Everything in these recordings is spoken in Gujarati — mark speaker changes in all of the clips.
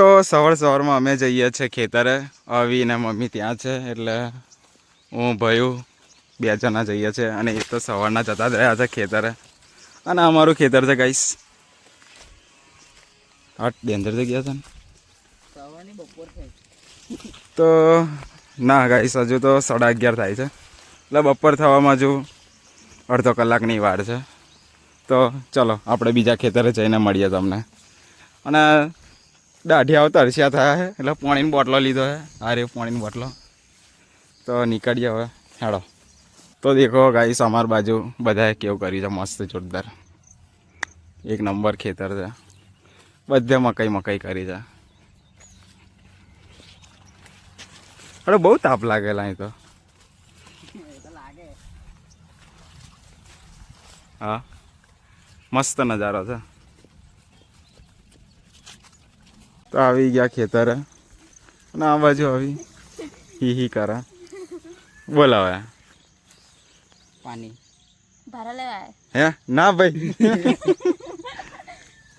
Speaker 1: તો સવાર સવારમાં અમે જઈએ છીએ ખેતરે. આવી ને મમ્મી ત્યાં છે એટલે હું ભયું બે જણા જઈએ છીએ અને એ તો સવારના જતા જ રહ્યા છે ખેતરે. અને અમારું ખેતર છે ગાઈસ. આ ડેન્જર જગ્યા છે ને?
Speaker 2: બપોર થઈ
Speaker 1: તો ના ગાઈસ હજુ તો સાડા અગિયાર થાય છે. એટલે બપોર થવામાં હજુ અડધો કલાકની વાર છે. તો ચલો આપણે બીજા ખેતરે જઈને મળીએ તમને. અને દાઢિયાઓ તરસ્યા થયા છે એટલે પાણીની બોટલો લીધો છે આ રે પાણીની બોટલો તો નીકળીએ હવે હેડો તો દેખો ગાઈસ અમાર બાજુ બધાએ કેવું કર્યું છે મસ્ત જોરદાર એક નંબર ખેતર છે બધે મકાઈ મકાઈ કરી છે અરે બહુ તાપ લાગેલા અહીં તો
Speaker 2: એ તો લાગે
Speaker 1: હા મસ્ત નજારો છે તો આવી ગયા ખેતરે અને આ બાજુ આવી હી હી કરે બોલાવે
Speaker 2: પાણી
Speaker 3: ભારો લેવાય
Speaker 1: હે ના ભાઈ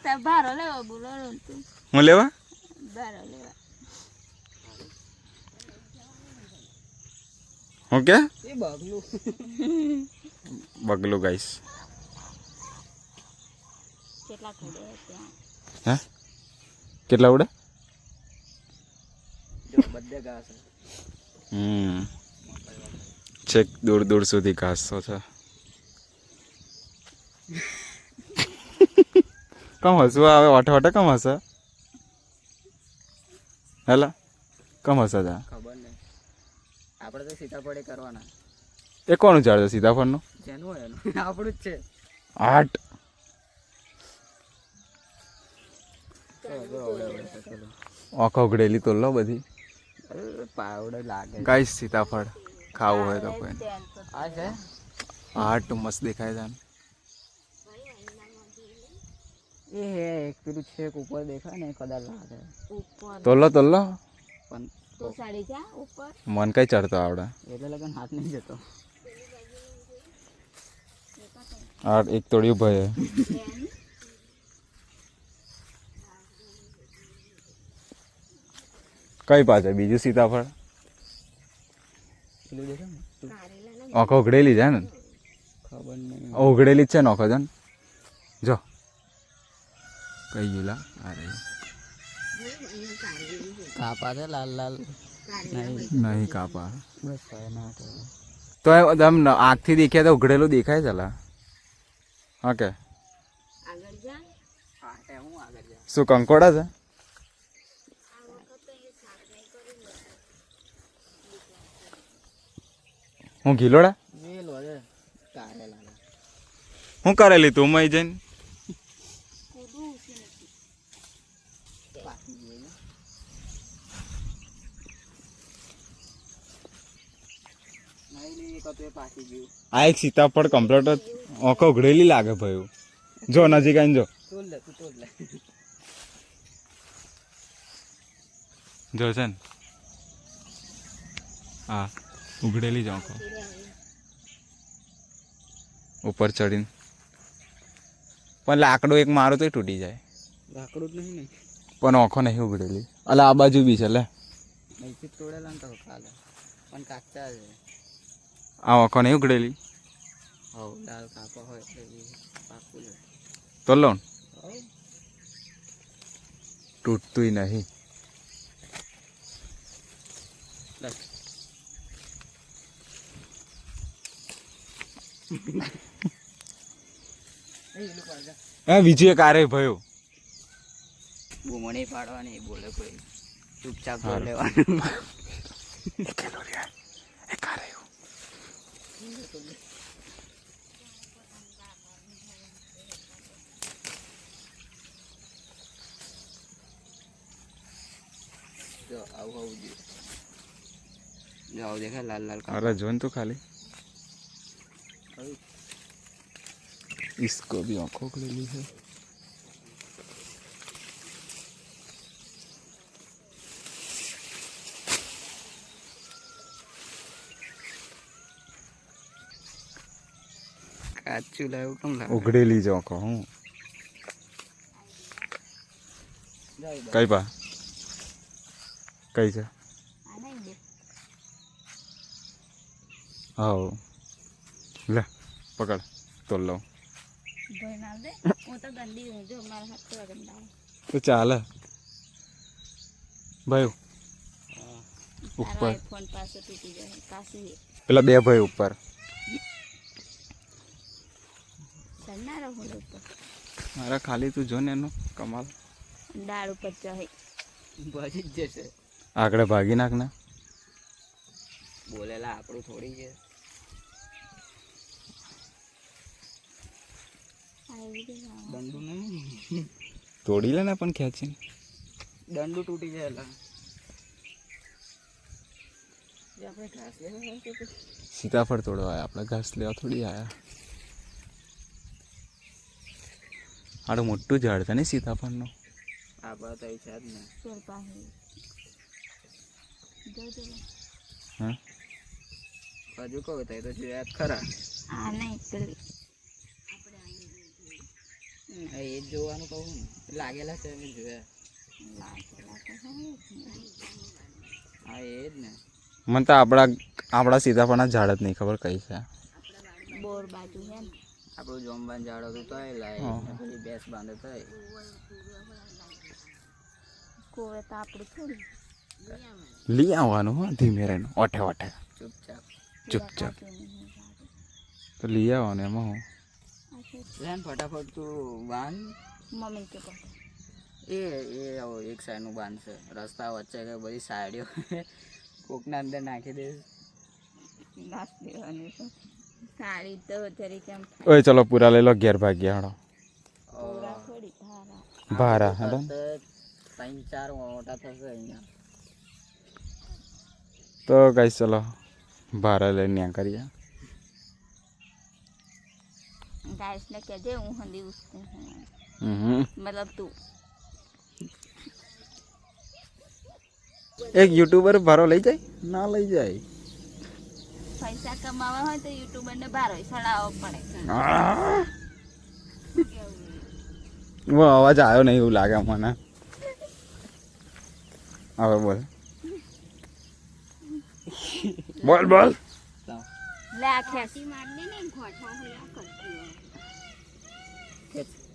Speaker 3: તે ભારો લેવો બોલો તું
Speaker 1: હું લેવા
Speaker 3: ભારો લેવા
Speaker 1: હું કે
Speaker 2: એ બગલું
Speaker 1: બગલું ગાઈશ
Speaker 3: કેટલા ખોડે ત્યાં
Speaker 1: હે કેટલા ઉડે. હમ. છેક દૂર દૂર સુધી ઘાસો છે. કમ હસવું આવે વાટે વાટે કમ હશે હેલા? કમ હશે તા
Speaker 2: ખબર નહીં આપણે તો સીતાફળે કરવાના.
Speaker 1: એ કોનું ઝાડ છે સીતાફળનું?
Speaker 2: જેનું હોય એનું. આપણું જ છે.
Speaker 1: આઠ. આંખો ઉઘડેલી તો લો બધી
Speaker 2: અરે, પાવડે લાગે છે.
Speaker 1: ગાઈસ સીતાફળ ખાવું હોય તો કોઈ
Speaker 2: આ છે
Speaker 1: આઠ મસ્ત દેખાય છે
Speaker 2: એ હે એક પેલું છેક ઉપર દેખાય ને એ કદાચ લાગે
Speaker 3: ઉપર
Speaker 1: તોલો તોલો
Speaker 2: પણ
Speaker 3: તો સાડી જા ઉપર
Speaker 1: મન કઈ ચડતો આવડે
Speaker 2: એટલે લગન હાથ નહીં જતો
Speaker 1: આઠ એક તોડ્યું ભાઈ કઈ પાછળ બીજું સીતાફળ
Speaker 2: પેલું દેખાય ને
Speaker 1: આંખો ઉઘડેલી છે ને
Speaker 2: ખબર નહીં
Speaker 1: ઉઘડેલી જ છે ને આંખો છે ને જો કઈ ગયેલા અરે
Speaker 2: કાપા છે લાલ લાલ નહીં
Speaker 1: નહીં કાપા
Speaker 2: બસ એના તો
Speaker 1: તો એમ આંખથી દેખ્યા તો ઉઘડેલું દેખાય ચલા હા કે
Speaker 3: આગળ જા
Speaker 2: હા એ હું આગળ જા
Speaker 1: શું કંકોડા છે હું ગીલોડા
Speaker 2: વેલો છે કારે લાલ
Speaker 1: હું કરેલી તું મય જઈને
Speaker 3: કૂદું છે
Speaker 2: પાકી ગઈ ને નહીં નહીં એક હતું એ પાકી ગયું
Speaker 1: આ એક સીતાફળ કમ્પ્લીટ જ આંખો ઉઘડેલી લાગે ભાઈ જો નજીક આવીને જો
Speaker 2: તોડ લે તું તોડ લે
Speaker 1: જો છે ને હા ઉઘડેલી જ આંખો. ઉપર ચડીને. પણ લાકડો એક મારો તો તૂટી જાય.
Speaker 2: લાકડું જ નહીં
Speaker 1: પણ આંખો નહીં ઉઘડેલી. અલા આ બાજુ બી છે લે.
Speaker 2: અહીંથી તોડેલા તો કાલે. પણ કાચા છે.
Speaker 1: આ આંખો નહીં ઉઘડેલી?
Speaker 2: લાલ કાપા હોય એટલે પાકું
Speaker 1: તો લો
Speaker 2: તૂટતું
Speaker 1: તૂટતુંય નહીં. એ બીજું એક આરે ભયો
Speaker 2: બૂમો નહીં પાડવાની બોલે કોઈ ચૂપચાપ
Speaker 1: હારું.
Speaker 2: બોલ લેવાનું
Speaker 1: એક આરે
Speaker 2: જો આવું આવું જોઈએ જો આવું દેખાય લાલ લાલ કાપા
Speaker 1: અરે જોન તો ખાલી इसको भी आंखों उघडेली है
Speaker 2: કાચું લાવ્યું કેમ લાગે
Speaker 1: ઉઘડેલી જ આંખો હું કઈ પા કઈ છે
Speaker 3: આ નહીં બે
Speaker 1: હા લે પકડ તોલ લઉં
Speaker 3: ભાઈ ના દે હું તો ગંદી હું જો મારા હાથ તો ગંદા
Speaker 1: તો ચાલે. ભાઈ ઉપર.
Speaker 3: આઈફોન પાસે તૂટી જાય પાછી
Speaker 1: પેલા બે ભાઈ ઉપર. અરે ખાલી તું જો ને એનું કમાલ.
Speaker 3: દાળ ઉપર ચહે
Speaker 2: બચી જશે.
Speaker 1: આગળ ભાગી નાખ ને.
Speaker 2: બોલેલા આપણું થોડી છે
Speaker 3: આવી ગયું
Speaker 2: દંડુ નહીં
Speaker 1: તોડી લે ને પણ ખેંચી
Speaker 2: દંડુ તૂટી જાય એટલે.
Speaker 1: સીતાફળ તોડવા આવ્યા આપણે ઘાસ લેવા થોડી આવ્યા આડું મોટું ઝાડ છે ને સીતાફળનું?
Speaker 2: આપણા તો છે જ ને.
Speaker 1: હા?
Speaker 2: હજુ કહું તો જોયા જ ખરા.
Speaker 3: હા નહીં
Speaker 2: એ જ જોવાનું કહું ને લાગેલા છે મેં જોયા
Speaker 3: લાગેલા તો હે
Speaker 2: હા એ જ ને
Speaker 1: મને તો આપણા આપણા સીતાફળના ઝાડ જ નહીં ખબર કઈ છે
Speaker 3: બોર બાજુ હે ને
Speaker 2: આપણું જોમબાન ઝાડ હતું તોય લાય
Speaker 1: હા.
Speaker 2: ને પેલી ભેંસ બાંધે તોય
Speaker 3: કોવે તો આપણે થોડી
Speaker 1: લઈ આવવાનું હો ધીમે રહીને ઓઠે ઓઠે
Speaker 2: ચૂપચાપ
Speaker 1: ચૂપચાપ તો લઈ આવવાનું એમાં હું
Speaker 2: લેન ફટાફટ તું બાંધ.
Speaker 3: મમ્મી કે
Speaker 2: એ એ આવો એક સાઈડનું બાંધશે રસ્તા વચ્ચે કે બધી સાઈડો. કોકના અંદર નાખી દે
Speaker 3: નાસ દેવાની છે. સાડી તો જરી કેમ
Speaker 1: ઓય ચલો પૂરા લઈ લો ઘેર ભાગ્યા હણો
Speaker 3: પૂરા થોડી ધારા
Speaker 1: ભારા હેડો.
Speaker 2: ત્રણ ચાર મોટા થશે અહીંયા.
Speaker 1: તો કઈ ચલો ભારા લઈને કરીએ.
Speaker 3: ગાઈસ ને કહેજે હું હંદી ઉસકું હું
Speaker 1: હમ
Speaker 3: મતલબ તું
Speaker 1: એક યુટ્યુબર ભારો લઈ જાય ના લઈ જાય
Speaker 3: પૈસા કમાવા હોય તો યુટ્યુબર ને બારો સડાવવો પડે
Speaker 1: આહ! વો અવાજ આવ્યો નહીં એવું લાગે મને હવે બોલ બોલ બોલ
Speaker 2: તો
Speaker 3: લે આ ખેંચી મારી ને ગોઠો હોયા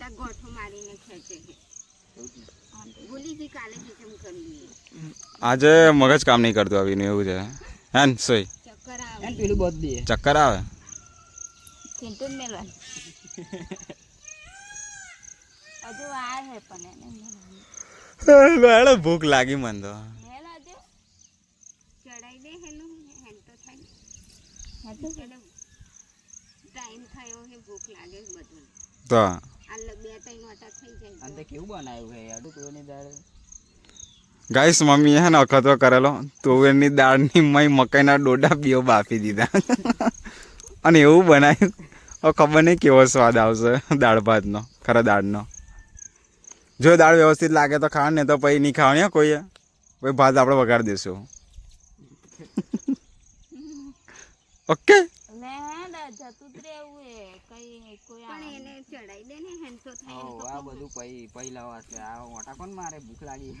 Speaker 1: તો
Speaker 3: ગોઠી મારીને ખેંચે છે. ભૂલી કાલે કરવી
Speaker 1: આજે મગજ કામ નહીં કરતું આવીને એવું છે. હે ને સોય.
Speaker 3: ચક્કર આવે.
Speaker 2: પેલું બધું દે.
Speaker 1: ચક્કર આવે?
Speaker 3: હજુ આ હે પણ એને
Speaker 1: ભૂખ લાગી મને તો.
Speaker 3: ચડાઈ દે હેલું. હેન તો થાય હેતું ટાઈમ થયો હે ભૂખ લાગે બધું.
Speaker 1: તો.
Speaker 3: આ લ- બે ત્રણ વાટા થઈ જાય
Speaker 2: અને તે કેવું બનાવ્યું છે યાર? તુવેરની દાળ.
Speaker 1: ગાઈસ મમ્મીએ હે ને અખતરો કરેલો. તુવેરની દાળની મય મકાઈના ડોડા બીઓ બાફી દીધા. અને એવું બનાવ્યું. હવે ખબર નહીં કેવો સ્વાદ આવશે દાળ ભાતનો ખરા દાળનો. જો દાળ વ્યવસ્થિત લાગે તો ખાવા ને તો પછી નહીં ખાવાની કોઈએ. પછી ભાત આપણે વગાડી દઈશું. ઓકે
Speaker 3: લે હેડ જતું જ રહેવું એ કઈ કોઈ પણ એને ચડાઈ દે ને હેન તો થાય
Speaker 2: હો આ બધું પઈ પહેલા વાસે આ મોટા કોણ મારે? ભૂખ લાગી.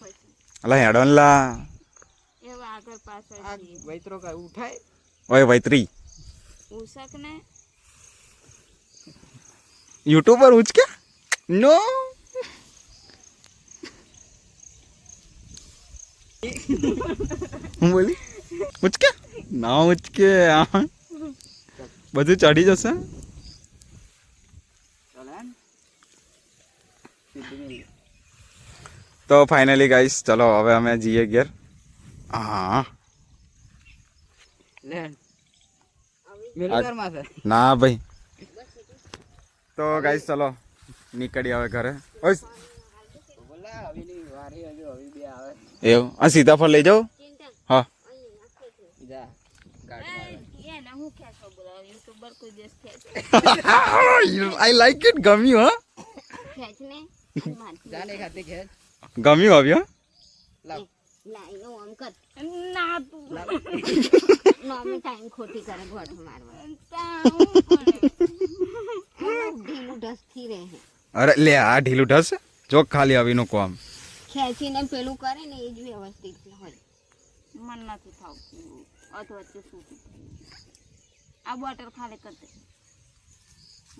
Speaker 3: પછી.
Speaker 1: અલા હેડોન લા.
Speaker 3: એવું આગળ પાછળ
Speaker 2: આ વૈત્રો ઉઠાય?
Speaker 1: ઓય વૈત્રી.
Speaker 3: ઉષક ને?
Speaker 1: યુટ્યુબર ઉચકે નો. હું બોલી? ઉચકે ના ઉચકે આ. બધું ચડી જશે
Speaker 2: ચાલે હે ને? સીધું મિલ.
Speaker 1: તો ફાઇનલી ગાઈસ ચલો હવે અમે જઈએ ઘેર હા
Speaker 2: લે મિલ ઘરમાં છે
Speaker 1: ના ભાઈ તો ગાઈસ ચલો નીકળી હવે ઘરે ઓય
Speaker 2: બોલા હવેલી વાર મારી હજુ હવે બે આવે
Speaker 1: એવું આ સીતાફળ લઈ જાઉં
Speaker 3: એ, એને હું ખેંચો બોલાવો યુટ્યુબર કોઈ દિવસ ખેંચ
Speaker 1: આઈ લાઈક ઇટ ગમ્યું હા
Speaker 3: ખેંચ ને મારથી.
Speaker 2: જા ને ખાતે ખેંચ
Speaker 1: ગમ્યું આવ્યું
Speaker 2: લાવ
Speaker 3: લાઈનો આમ કર ના તું મમ્મી ટાઈમ ખોટી કરે ગોઠ મારવા ઢીલું ઢસથી રહે
Speaker 1: અરે લે આ ઢીલું ઢસ જો ખાલી આવીનું કોમ
Speaker 3: ખેંચીને પેલું કરે ને એ જ વ્યવસ્થિત હોય મન નથી થાવતું અધ વચ્ચે શું આ બોટલ ખાલી કરી દે.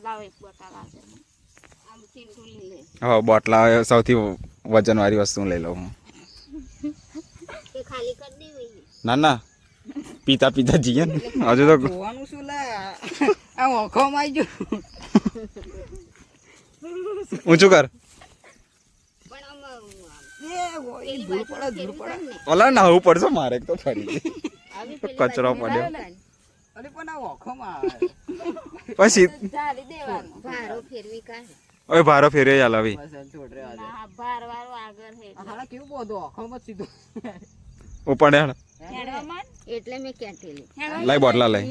Speaker 3: લાવ એક બોટલ લે.
Speaker 1: હા બોટલા સૌથી વજનવાળી વસ્તુ લઈ લઉં હું.
Speaker 3: એ ખાલી કરી દેવી
Speaker 1: ના ના. પીતા પીતા જઈએ ને. હજુ તો
Speaker 2: જોવાનું શું લે? આ ઓખોમાં આવી જો
Speaker 1: ઊંચું કર.
Speaker 3: પણ આમ
Speaker 2: એ ઓય, ધૂળ પડે ધૂળ પડે.
Speaker 1: ઓલા નાહવું પડશે મારે તો ફરી કચરો પડ્યો.
Speaker 3: લાવવાની.
Speaker 2: પણ આ ઓખોમાં આવે
Speaker 1: પછી
Speaker 3: દેવાનું. ભારો ફેરવી કાઢે.
Speaker 1: ઓય ભારો ફેર્યો ચાલ આવી.
Speaker 2: બસ છોડ રે આજે.
Speaker 3: ભાર વાળો આગળ છે
Speaker 2: આ કેવું બધું? ઓખોમાં જ સીધું
Speaker 1: ઉપાડે
Speaker 3: એટલે મેં કેટેલી
Speaker 1: લાઈ? બોટલા લઈ.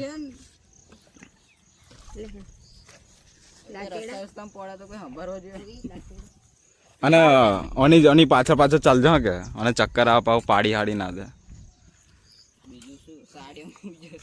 Speaker 1: અને ઓની ઓની પાછળ પાછળ ચાલજો હા કે? અને ચક્કર આ પાવ પાડી હાડી ના દે.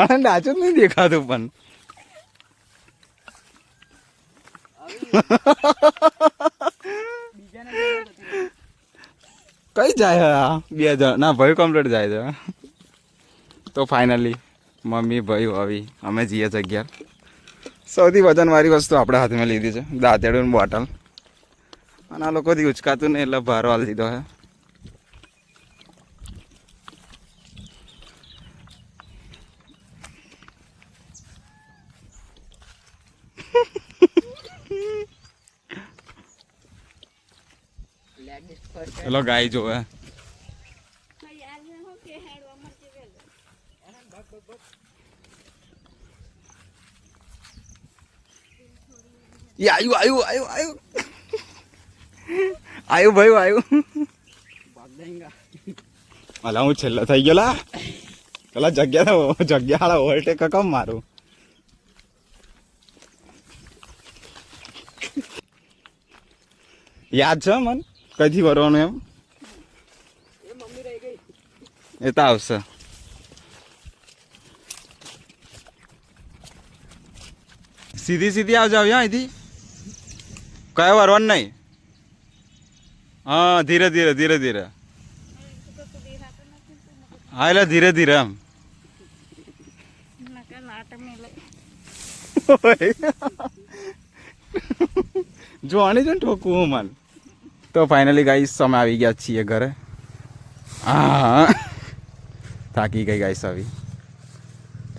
Speaker 1: હા જ નહીં દેખાતું પણ. કઈ જાય બે જણ? ના, ભાઈ કમ્પ્લીટ જાય છે. તો ફાઇનલી મમ્મી, ભાઈ આવી અમે જઈએ છીએ અગિયાર સૌથી વજનવાળી વસ્તુ આપણે હાથમાં લીધી છે. દાંતેડું બોટલ. અને આ લોકોથી ઉચકાતું નહીં, એટલે ભારો હાલ દીધો હે પેલો ગાય જોવે આયુ આયુ આયુ આયુ. આયુ ભાઈ, આયુ. અલા, હું છેલ્લો થઈ ગયો લા પેલા જગ્યા તો જગ્યા વાળા ઓવરટેક કમ મારું? યાદ છે મન? કઈથી ભરવાનું એમ
Speaker 2: એ મમ્મી રહી ગઈ
Speaker 1: એ તો આવશે સીધી સીધી આવજો આવ્યા અહીંથી કયો વરવાનું નહીં હા ધીરે ધીરે ધીરે ધીરે હા એટલે ધીરે ધીરે એમ જો આની જો ને ઠોકું હું મન તો ફાઇનલી ગાઈસ અમે આવી ગયા છીએ ઘરે. હા થાકી ગઈ ગાઈસ આવી.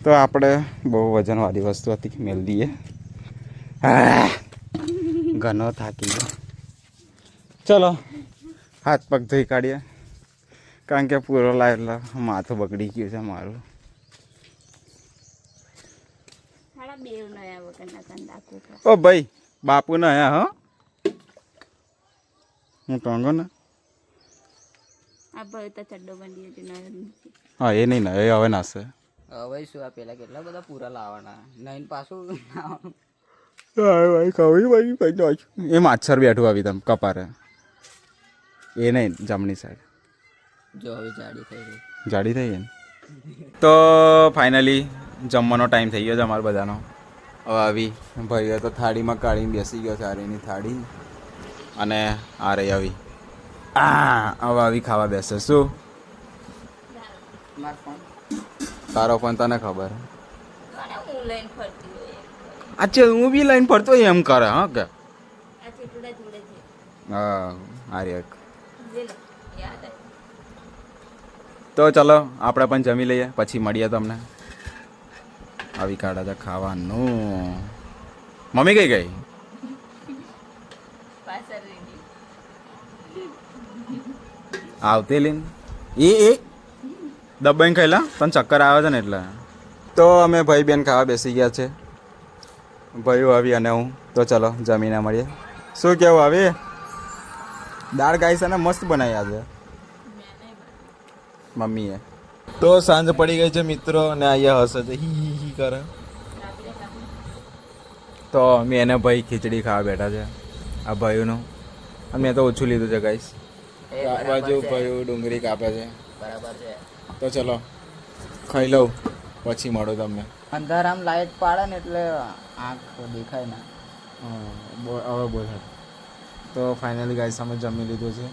Speaker 1: તો આપણે બહુ વજનવાળી વસ્તુ હતી મેળ દઈએ. ઘનો ઘણો થાકી ગયો. ચલો હાથ પગ ધોઈ કાઢીએ. કારણ કે પૂરો લાય એટલે માથું બગડી ગયું છે મારું. ઓ ભાઈ બાપુ ના હે. હા ટાંગો ને?
Speaker 3: તો ચડ્ડો બંધી
Speaker 1: હા એ નહીં ને એ હવે નાશે
Speaker 2: હવે શું આ પેલા કેટલા બધા પૂરા લાવવાના? નહીં પાછું લાવવાનું.
Speaker 1: એ માછર બેઠું આવી તમે કપારે. એ નહીં જમણી સાઈડ
Speaker 2: જો હવે જાડી થઈ ગઈ.
Speaker 1: જાડી થઈ ગઈ ને? તો ફાઇનલી જમવાનો ટાઈમ થઈ ગયો છે અમારા બધાનો. હવે આવી ભાઈઓ તો થાળીમાં કાઢીને બેસી ગયો છે આરીની થાળી. અને આ રહી આવી. આ હવે આવી ખાવા બેસે. શું? તારો ફોન તને ખબર?
Speaker 3: કોને હું લઈને ફરતી હોય
Speaker 1: અચ્છા હું બી લાઈન ફરતો એમ કરે હા કે? હા
Speaker 3: આવે
Speaker 1: તો ચલો આપણે પણ જમી લઈએ પછી મળીએ તમને. આવી કાઢા છે ખાવાનું. મમ્મી કઈ ગઈ
Speaker 3: પાછળ રહી ગઈ.
Speaker 1: આવતી લીન એ એ દબાઈને ખાઈલા તને ચક્કર આવે છે ને એટલે. તો અમે ભાઈ બેન ખાવા બેસી ગયા છે. ભાઈઓ આવી અને હું. તો ચલો જમીને મળીએ. શું કેવું આવી? દાળ ગાય છે ને મસ્ત બનાવી આજે. મમ્મીએ. તો સાંજ પડી ગઈ છે મિત્રો અને અહીંયા હસે છે. હી હી હી કરે. તો અમે એને ભાઈ ખીચડી ખાવા બેઠા છે આ ભાઈઓનું. અને મેં તો ઓછું લીધું છે ગાઈસ
Speaker 2: બરાબર
Speaker 1: બાજુ. ભાઈઓ ડુંગળી કાપે છે.
Speaker 2: બરાબર છે.
Speaker 1: તો ચલો ખાઈ લઉં પછી મળો તમને.
Speaker 2: અંધારામ લાઈટ પાડે ને એટલે આંખ દેખાય ને.
Speaker 1: હવે બોલ તો ફાઇનલી ગાઈસ અમે જમી લીધું છે.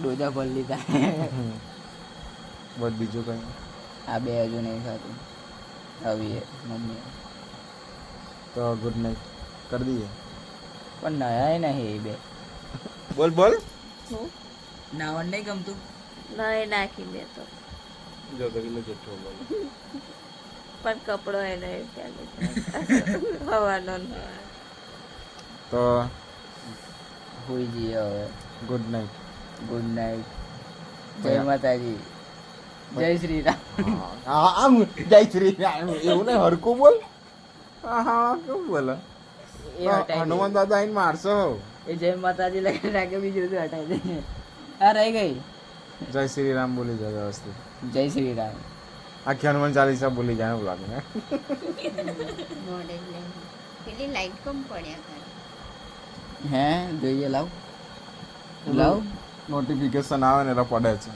Speaker 2: ડોજા ભરી લીધા.
Speaker 1: બસ બીજું કંઈ?
Speaker 2: આ બે હજુ નહીં ખાતું આવી મમ્મી
Speaker 1: તો ગુડ નાઇટ કરી દઈએ.
Speaker 2: પણ નયાય નહીં એ બે.
Speaker 1: બોલ બોલ.
Speaker 3: હું?
Speaker 2: નાવણ નહીં ગમતું.
Speaker 3: નહીં નાખી દે તો.
Speaker 1: જો કરીને જેઠો બોલ.
Speaker 3: પણ કપડો એને ત્યાં હવાનો
Speaker 1: તો
Speaker 2: હોઈ જઈએ હવે.
Speaker 1: ગુડ નાઇટ
Speaker 2: ગુડ નાઇટ જય માતાજી. જય શ્રી રામ
Speaker 1: આમ જય શ્રી રામ એવું નહીં હરકું બોલ. હા હા કેવું બોલો? હનુમાન દાદા આવીને મારશો.
Speaker 2: એ જય માતાજી લખી રાખે બીજું બધું હટાવી દે. આ રહી ગઈ.
Speaker 1: જય શ્રી રામ બોલી જાય વ્યવસ્થિત.
Speaker 2: જય શ્રી રામ
Speaker 1: આખી હનુમાન ચાલીસા બોલી જાય એવું ને?
Speaker 3: પેલી લાઈટ કમ પડ્યા કરે.
Speaker 2: હે જોઈએ લાવ. લાવ.
Speaker 1: નોટિફિકેશન આવે ને એટલે પડે છે.